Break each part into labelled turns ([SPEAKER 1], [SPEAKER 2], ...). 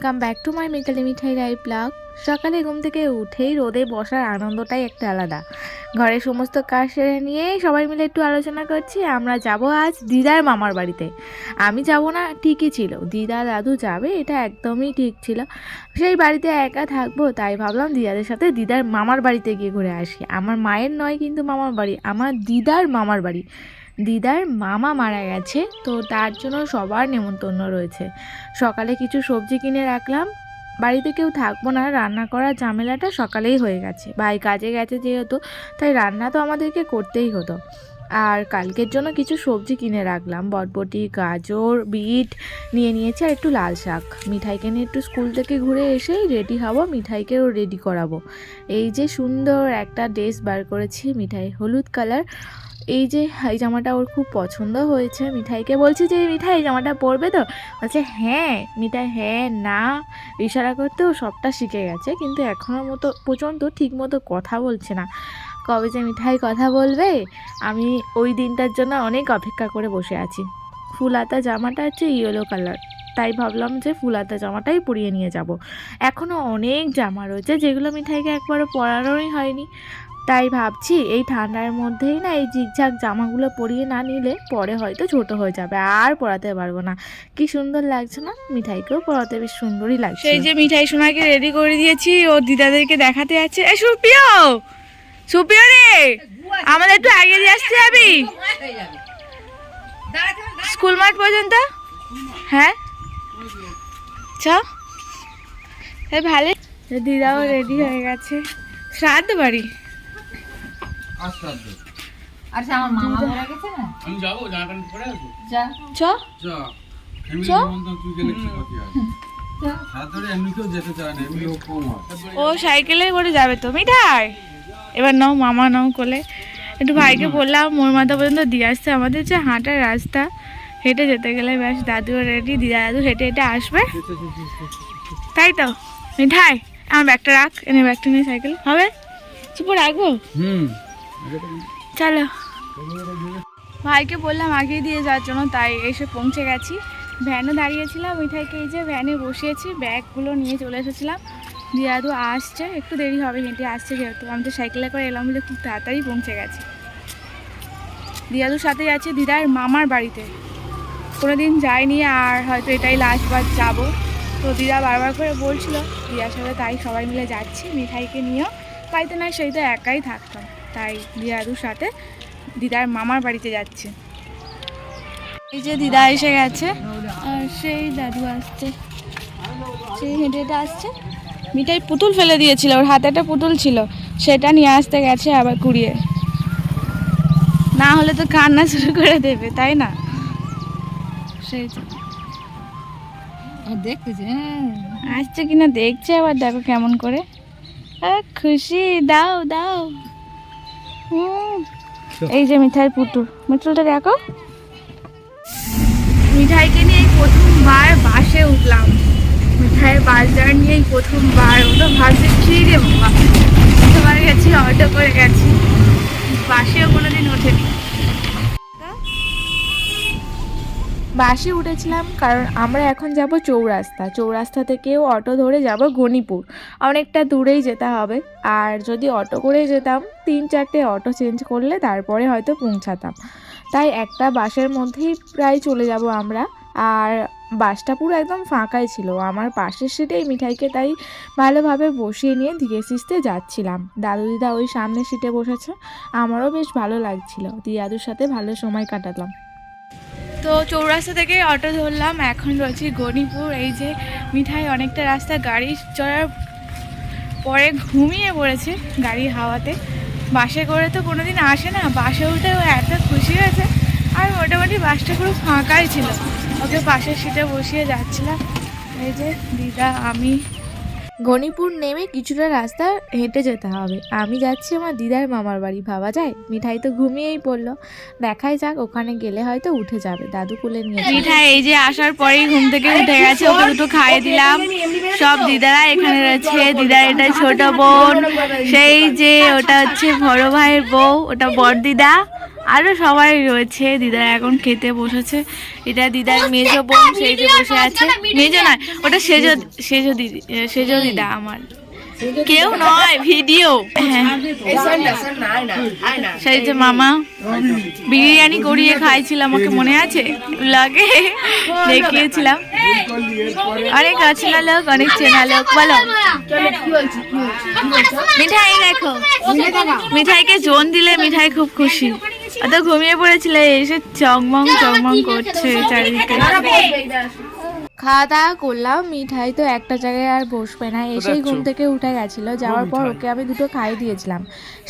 [SPEAKER 1] Welcome back to my মেকালি মিঠাই রাই ব্লগ সকালে ঘুম থেকে উঠেই রোদে বসার আনন্দটাই একটা আলাদা। ঘরের সমস্ত কাজ সেরে নিয়ে সবাই মিলে একটু আলোচনা করছি। আমরা যাব আজ দিদার মামার বাড়িতে। আমি যাব না, ঠিকই ছিল। দিদা দাদু যাবে, এটা একদমই ঠিক ছিল। সেই বাড়িতে একা থাকব, তাই ভাবলাম দিদাদের সাথে দিদার মামার বাড়িতে গিয়ে ঘুরে আসি। আমার মায়ের নয় কিন্তু মামার বাড়ি, আমার দিদার মামার বাড়ি। দিদার মামা মারা গেছে, তো তার জন্য সবার নেমন্তন্ন রয়েছে। সকালে কিছু সবজি কিনে রাখলাম। বাড়িতে কেউ থাকব না, রান্না করার ঝামেলাটা সকালেই হয়ে গেছে। ভাই কাজে গেছে যেহেতু, তাই রান্না তো আমাদেরকে করতেই হতো। আর কালকের জন্য কিছু সবজি কিনে রাখলাম। বটবটি, গাজর, বিট নিয়ে নিয়েছি আর একটু লাল শাক। মিঠাইকে নিয়ে একটু স্কুল থেকে ঘুরে এসেই রেডি হব, মিঠাইকেও রেডি করাবো। এই যে সুন্দর একটা ড্রেস বার করেছি, মিঠাই হলুদ কালার এই যে, এই জামাটা ওর খুব পছন্দ হয়েছে। মিঠাইকে বলছি যে, মিঠাই, এই জামাটা পরবে তো? বলছে হ্যাঁ মিঠাই হ্যাঁ না। ইশারা করতে ও সবটা শিখে গেছে, কিন্তু এখনও মতো, পর্যন্ত ঠিক মতো কথা বলছে না। কবে যে মিঠাই কথা বলবে, আমি ওই দিনটার জন্য অনেক অপেক্ষা করে বসে আছি। ফুলাতা জামাটা হচ্ছে ইয়েলো কালার। তাই ভাবলাম যে, ফুলাতা জামাটাই পরিয়ে নিয়ে যাব। এখনও অনেক জামা রয়েছে, যেগুলো মিঠাইকে একবারও পরানোই হয়নি। তাই ভাবছি এই ঠান্ডার মধ্যেই না এই ঝিকঝাক জামাগুলো পরিয়ে না নিলে পরে হয়তো ছোট হয়ে যাবে, আর পরাতে পারব না। কি সুন্দর লাগছে না? মিঠাইকেও পরাতে বেশ সুন্দরই লাগছে।
[SPEAKER 2] সেই যে মিঠাই সোনাকে রেডি করে দিয়েছি, ও দিদাদেরকে দেখাতে যাচ্ছে। এ, সুপ্রিয়! সুপ্রিয় রে! আমাদের একটু আগে দিয়ে আসতে যাবি? স্কুল মাঠ পর্যন্ত? হ্যাঁ? চ। ভালো। দিদাও রেডি হয়ে গেছে। শ্রাদ্ধ বাড়ি?
[SPEAKER 3] আচ্ছা আমার মামা মারা গেছে না?
[SPEAKER 4] আমি যাব জামা প্যান্ট পরে আসব।
[SPEAKER 3] যা।
[SPEAKER 2] চ। চ। ও সাইকেলে করে যাবে তো মিঠাই। এবার নাও মামা নাও কোলে। একটু ভাইকে বললাম মোর মাথা পর্যন্ত দিয়ে আসতে আমাদের যে হাঁটার রাস্তা হেঁটে যেতে গেলে ব্যাস দাদু রেডি দিদা দাদু হেঁটে হেঁটে আসবে। তাই তো? মিঠাই আমার ব্যাগটা রাখ এনে ব্যাগটা নিয়ে সাইকেল। হবে? চুপ রাখব?
[SPEAKER 4] হুম।
[SPEAKER 2] চলো। ভাইকে বললাম আগে দিয়ে যাওয়ার জন্য, তাই এসে পৌঁছে গেছি। ভ্যানে দাঁড়িয়েছিলাম, মিঠাইকে এই যে ভ্যানে বসিয়েছি, ব্যাগগুলো নিয়ে চলে এসেছিলাম। দিয়াদু আসছে, একটু দেরি হবে, হেঁটে আসছে যেহেতু। আমি তো সাইকেলে করে এলাম বলে খুব তাড়াতাড়ি পৌঁছে গেছি। দিয়াদুর সাথে যাচ্ছি দিদার মামার বাড়িতে। কোনো দিন যাইনি আর হয়তো এটাই লাস্টবার যাব। তো দিদা বারবার করে বলছিল দিদার সাথে তাই সবাই মিলে যাচ্ছি, মিঠাইকে নিয়েও। বাড়িতে সেই তো একাই থাকতাম। তাই দিদাদুর সাথে দিদার মামার বাড়িতে যাচ্ছে। এই যে দিদা এসে গেছে, আর সেই দাদু আসছে। সেই হেঁটে হেঁটে আসছে। মিঠাই পুতুল ফেলে দিয়েছিল, ওর হাতে একটা পুতুল ছিল, সেটা নিয়ে আসতে গেছে আবার কুড়িয়ে। না হলে তো কান্না শুরু করে দেবে, তাই না? সেই তো।
[SPEAKER 3] দেখতেছি হ্যাঁ
[SPEAKER 2] আসছে কিনা দেখছে আবার, দেখো কেমন করে। খুশি, দাও দাও। এই যে মিঠাই পুতুল। মিঠুলটা দেখো। মিঠাইকে নিয়ে এই প্রথমবার বাসে উঠলাম। মিঠাইয়ের বাস নিয়েই নিয়ে এই প্রথমবার। ওটা ভাবছে কি রে বাবা প্রথমবার গেছি অটো করে গেছি।
[SPEAKER 1] বাসে উঠেছিলাম, কারণ আমরা এখন যাব চৌরাস্তা। চৌরাস্তা থেকেও অটো ধরে যাব গণিপুর। অনেকটা দূরেই যেতে হবে। আর যদি অটো করে যেতাম, তিন চারটে অটো চেঞ্জ করলে তারপরে হয়তো পৌঁছাতাম। তাই একটা বাসের মধ্যেই প্রায় চলে যাব আমরা। আর বাসটা পুরো একদম ফাঁকাই ছিল। আমার পাশের সিটেই মিঠাইকে তাই ভালোভাবে বসিয়ে নিয়ে ধীরে সিস্তে যাচ্ছিলাম। দাদু দিদা ওই সামনের সিটে বসেছে। আমারও বেশ ভালো লাগছিল। দিয়াদুর সাথে ভালো সময় কাটালাম।
[SPEAKER 2] তো চৌরাস্তা থেকে অটো ধরলাম। এখন রয়েছি গণিপুর। এই যে মিঠাই, অনেকটা রাস্তা, গাড়ি চড়ার পরে ঘুমিয়ে পড়েছে গাড়ির হাওয়াতে। বাসে করে তো কোনোদিন আসে না, বাসে উঠে ও এত খুশি হয়েছে। আর মোটামুটি বাসটা পুরো ফাঁকাই ছিল। ওকে পাশের সিটে বসিয়ে যাচ্ছিলাম। এই যে দিদা, আমি
[SPEAKER 1] গণিপুর নেমে কিছুটা রাস্তা হেঁটে যেতে হবে। আমি যাচ্ছি আমার দিদার মামার বাড়ি। ভাবা যায়? মিঠাই তো ঘুমিয়েই পড়ল। দেখাই যাক ওখানে গেলে হয়তো উঠে যাবে। দাদু কোলে নিয়ে
[SPEAKER 2] মিঠাই এই যে আসার পরেই ঘুম থেকে উঠে গেছে ওকে দুটো খাইয়ে দিলাম। সব দিদারা এখানে রয়েছে। দিদার এটা ছোট বোন। সেই যে ওটা হচ্ছে বড় ভাইয়ের বউ ওটা বড় দিদা আরও সবাই রয়েছে। দিদা এখন খেতে বসেছে। এটা দিদার মেজো বোন সেই যে বসে আছে। মেজো নয় ওটা সেজো সেজো দিদি সেজো দিদা আমার। কেউ নয় ভিডিও। হ্যাঁ সেই যে মামা বিরিয়ানি করিয়ে খাইছিলাম আমাকে মনে আছে? লাগে দেখিয়েছিলাম। অনেক অচেনা লোক অনেক চেনা লোক বলো। মিঠাই দেখো। মিঠাইকে জোন দিলে মিঠাই খুব খুশি। অত ঘুমিয়ে পড়েছিল এসে চকমং চকমং করছে চারিদিকে।
[SPEAKER 1] খাওয়া দাওয়া করলাম মিঠাই তো একটা জায়গায় আর বসবে না এসেই ঘুম থেকে উঠে গেছিল যাওয়ার পর ওকে আমি দুটো খাই দিয়েছিলাম।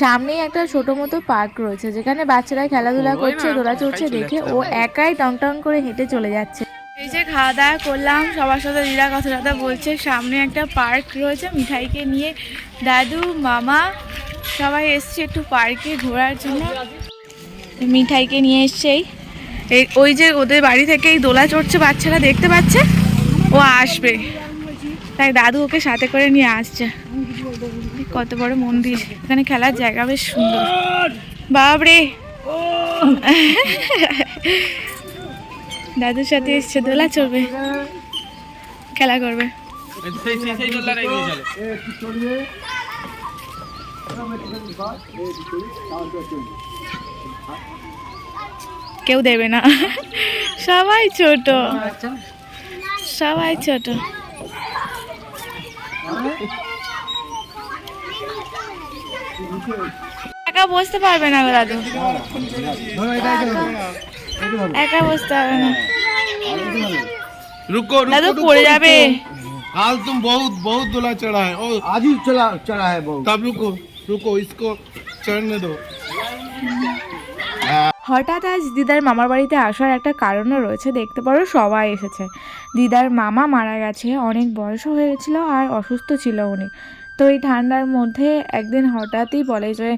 [SPEAKER 1] সামনেই একটা ছোট মতো পার্ক রয়েছে যেখানে বাচ্চারা খেলাধুলা করছে দোলা চড়ছে দেখে ও একাই টং টং করে হেঁটে চলে যাচ্ছে।
[SPEAKER 2] এই যে খাওয়া দাওয়া করলাম সবার সাথে দিদা কথা কথা বলছে সামনে একটা পার্ক রয়েছে মিঠাইকে নিয়ে দাদু মামা সবাই এসছে একটু পার্কে ঘোরার জন্য। মিঠাইকে নিয়ে এসছেই এই ওই যে ওদের বাড়ি থেকে এই দোলা চড়ছে বাচ্চারা, দেখতে পাচ্ছে? ও আসবে। তাই দাদু ওকে সাথে করে নিয়ে আসছে। কত বড় মন্দির। এখানে খেলার জায়গা বেশ সুন্দর। বাবরে দাদুর সাথে এসছে, দোলা চড়বে। খেলা করবে। কেউ দেবে না সবাই ছোট সবাই ছোট একা বসতে পারবে না গো দাদু একা বসতে পারবে না
[SPEAKER 5] रुको
[SPEAKER 2] দাদু
[SPEAKER 5] रुको
[SPEAKER 2] পড়ে যাবে
[SPEAKER 5] हाल तुम बहुत बहुत दूल्हा चढ़ा है ओ
[SPEAKER 6] आज ही चला चढ़ा है बहुत
[SPEAKER 5] तब रुको रुको इसको चढ़ने दो
[SPEAKER 1] হঠাৎ আজ দিদার মামার বাড়িতে আসার একটা কারণও রয়েছে, দেখতে পারো সবাই এসেছে। দিদার মামা মারা গেছে, অনেক বয়সও হয়ে গেছিল আর অসুস্থ ছিল উনি। তো এই ঠান্ডার মধ্যে একদিন হঠাৎই বলে যে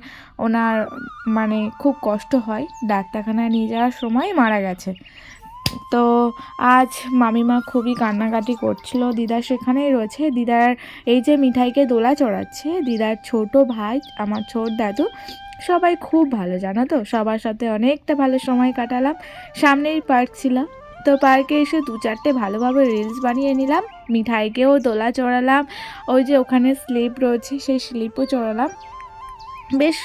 [SPEAKER 1] ওনার মানে খুব কষ্ট হয়, ডাক্তারখানায় নিয়ে যাওয়ার সময় মারা গেছে। তো আজ মামিমা খুবই কান্নাকাটি করছিল, দিদা সেখানেই রয়েছে। দিদার এই যে মিঠাইকে দোলা চড়াচ্ছে, দিদার ছোট ভাই, আমার ছোট দাদু সবাই খুব ভালো, জানো তো? সবার সাথে অনেকটা ভালো সময় কাটালাম। সামনেই পার্ক ছিল। তো পার্কে এসে দু চারটে ভালোভাবে রিলস বানিয়ে নিলাম। মিঠাইকেও দোলা চড়ালাম। ওই যে ওখানে স্লিপ রয়েছে, সেই স্লিপও চড়ালাম। বেশ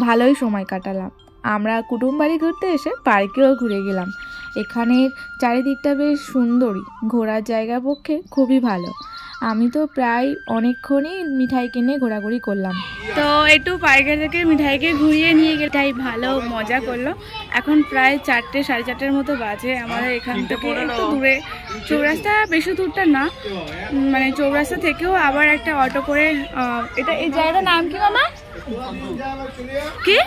[SPEAKER 1] ভালোই সময় কাটালাম। আমরা কুটুম বাড়ি ঘুরতে এসে পার্কেও ঘুরে গেলাম। এখানের চারিদিকটা বেশ সুন্দরই ঘোরার জায়গা পক্ষে খুবই ভালো। আমি তো প্রায় অনেকক্ষণই মিঠাই কিনে ঘোরাঘুরি করলাম।
[SPEAKER 2] তো একটু পাইকার থেকে মিঠাইকে ঘুরিয়ে নিয়ে গেলে তাই ভালো মজা করল। এখন প্রায় চারটে সাড়ে চারটের মতো বাজে। আমাদের এখান থেকে একটু দূরে। চৌরাস্তা বেশি দূরটা না। মানে চৌরাস্তা থেকেও আবার একটা অটো করে এটা এই জায়গাটার নাম কি মামা? কি?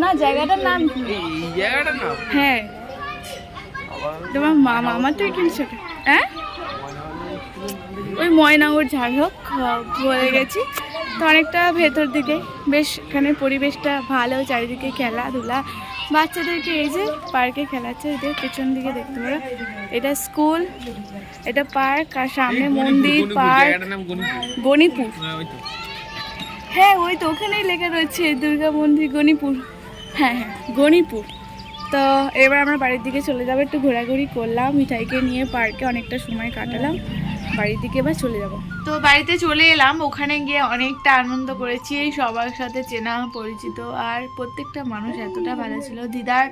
[SPEAKER 2] না জায়গাটার নাম কি? হ্যাঁ। তোমার মামা আমার তো এখানে ছোট। হ্যাঁ? ওই ময়নাগর যাই হোক বলে গেছি। তো অনেকটা ভেতর দিকে বেশ এখানে পরিবেশটা ভালো চারিদিকে খেলাধুলা। বাচ্চাদেরকে এই যে পার্কে খেলাচ্ছে এদের পেছন দিকে দেখতে পারো। এটা স্কুল এটা পার্ক আর সামনে মন্দির পার্ক। গণিপুর হ্যাঁ ওই তো। ওখানেই লেখা রয়েছে দুর্গা মন্দির গণিপুর হ্যাঁ হ্যাঁ গণিপুর তো এবার আমরা বাড়ির দিকে চলে যাব একটু ঘোরাঘুরি করলাম মিঠাইকে নিয়ে পার্কে অনেকটা সময় কাটালাম। বাড়ির দিকে এবার চলে যাব। তো বাড়িতে চলে এলাম, ওখানে গিয়ে অনেকটা আনন্দ করেছি, সবার সাথে চেনা, পরিচিত, আর প্রত্যেকটা মানুষ এতটা ভালো ছিল। দিদার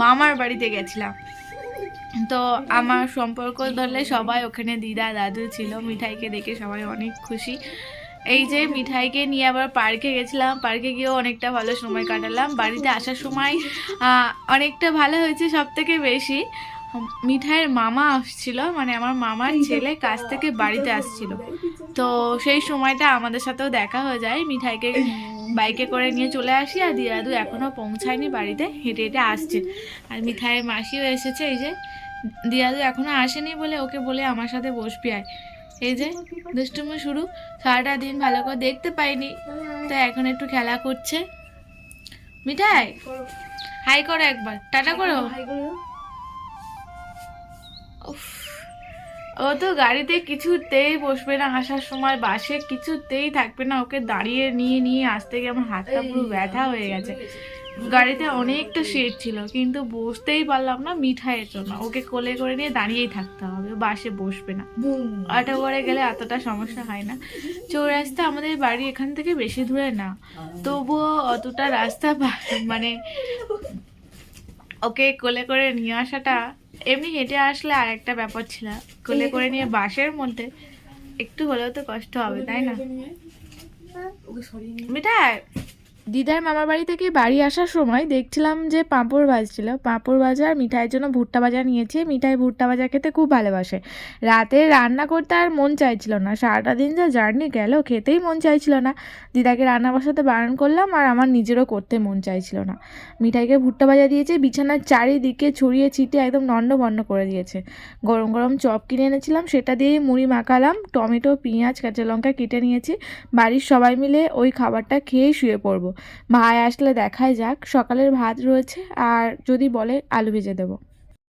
[SPEAKER 2] মামার বাড়িতে গেছিলাম। তো আমার সম্পর্ক ধরলে সবাই ওখানে দিদা, দাদু ছিল, মিঠাইকে দেখে সবাই অনেক খুশি। এই যে মিঠাইকে নিয়ে আবার পার্কে গেছিলাম, পার্কে গিয়েও অনেকটা ভালো সময় কাটালাম। বাড়িতে আসার সময় অনেকটা ভালো হয়েছে সব থেকে বেশি। মিঠাইয়ের মামা আসছিল মানে আমার মামার ছেলে কাছ থেকে বাড়িতে আসছিল। তো সেই সময়টা আমাদের সাথেও দেখা হয়ে যায়। মিঠাইকে বাইকে করে নিয়ে চলে আসি আর দিয়াদু এখনও পৌঁছায়নি বাড়িতে হেঁটে হেঁটে আসছে। আর মিঠাইয়ের মাসিও এসেছে এই যে দিয়াদু এখনও আসেনি বলে ওকে বলে আমার সাথে বসবি আয়। এই যে দুষ্টুমি শুরু সারাটা দিন ভালো করে দেখতে পাইনি তো এখন একটু খেলা করছে। মিঠাই হাই করো একবার টাটা করো। ও তো গাড়িতে কিছুতেই বসবে না আসার সময় বাসে কিছুতেই থাকবে না ওকে দাঁড়িয়ে নিয়ে নিয়ে আসতে গিয়ে আমার হাতটা পুরো ব্যথা হয়ে গেছে।
[SPEAKER 1] গাড়িতে অনেকটা সিট ছিল কিন্তু বসতেই পারলাম না মিঠাইয়ের জন্য। ওকে কোলে করে নিয়ে দাঁড়িয়েই থাকতে হবে বাসে বসবে না। অটো করে গেলে এতটা সমস্যা হয় না। চৌরাস্তা আমাদের বাড়ি এখান থেকে বেশি দূরে না তবুও অতটা রাস্তা মানে ওকে কোলে করে নিয়ে আসাটা এমনি হেঁটে আসলে আর একটা ব্যাপার ছিল। কোলে করে নিয়ে বাসের মধ্যে একটু হলেও তো কষ্ট হবে তাই না? মিঠাই! দিদার মামার বাড়ি থেকে বাড়ি আসার সময় দেখছিলাম যে পাঁপড় ভাজছিল। পাঁপড় ভাজা মিঠাইয়ের জন্য ভুট্টা ভাজা নিয়েছে। মিঠাই ভুট্টা ভাজা খেতে খুব ভালোবাসে। রাতে রান্না করতে আর মন চাইছিল না। সারাটা দিন যা জার্নি গেল, খেতেই মন চাইছিল না। দিদাকে রান্না বসাতে বারণ করলাম আর আমার নিজেরও করতে মন চাইছিল না। মিঠাইকে ভুট্টা ভাজা দিয়েছে, বিছানার চারিদিকে ছড়িয়ে ছিটিয়ে একদম নন্ড বন্ড করে দিয়েছে। গরম গরম চপ কিনে এনেছিলাম, সেটা দিয়ে মুড়ি মাখালাম, টমেটো, পেঁয়াজ, কাঁচা লঙ্কা কেটে নিয়েছি। বাড়ির সবাই মিলে ওই খাবারটা খেয়ে শুয়ে পড়ব। ভাই আসলে দেখাই যাক সকালের ভাত রয়েছে আর যদি বলে আলু ভেজে দেবো।